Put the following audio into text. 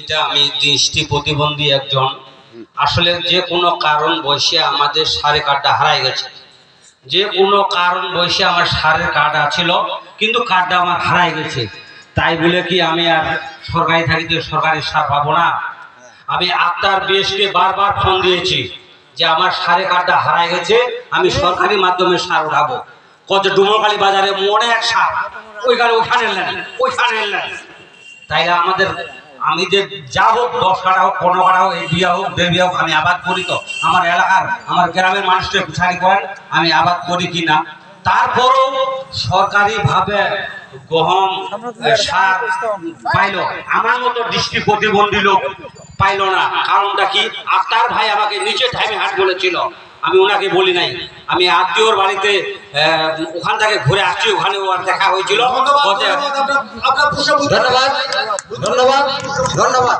এটা আমি দৃষ্টি প্রতিবন্ধী একজন। আসলে যে কোনো কারণ বসে আমাদের সারে কার্ডটা হারাই গেছে। যে কোনো কারণ বসে আমার সারের কার্ড আছিল কিন্তু কার্ডটা আমার হারাই গেছে। তাই বলে কি আমি আর সরকারি থাকিতে সরকারি সার পাবো না? আমি আত্মার বেশকে বারবার ফোন দিয়েছি যে আমার সারে কার্ডটা হারাই গেছে, আমি সরকারি মাধ্যমে সার উঠাবো। কত ডুমরকালী বাজারে মনে এক সার, ওইখানে ওইখানে এলেন ওইখানে এলেন তাইলে আমাদের আমি যে যা হোক দশ কাটা হোক পনেরো কাটা হোক এই বিয়া হোক দেড় বিয়া হোক আমি আবাদ করি তো। আমার এলাকার আমার গ্রামের মানুষকে পুছারি করেন আমি আবাদ করি কি না। তারপরও সরকারিভাবে গহম সার পাইলো। আমার মতো দৃষ্টি প্রতিবন্ধী লোক পাইলো না। কারণটা কি? আক্তার ভাই আমাকে নিচে টাইমে হাট বলেছিল। আমি ওনাকে বলি নাই। আমি আত্মীয়র বাড়িতে ওখান থেকে ঘুরে আসছি। ওখানে ওর দেখা হয়েছিল। ধন্যবাদ। ধন্যবাদ ধন্যবাদ।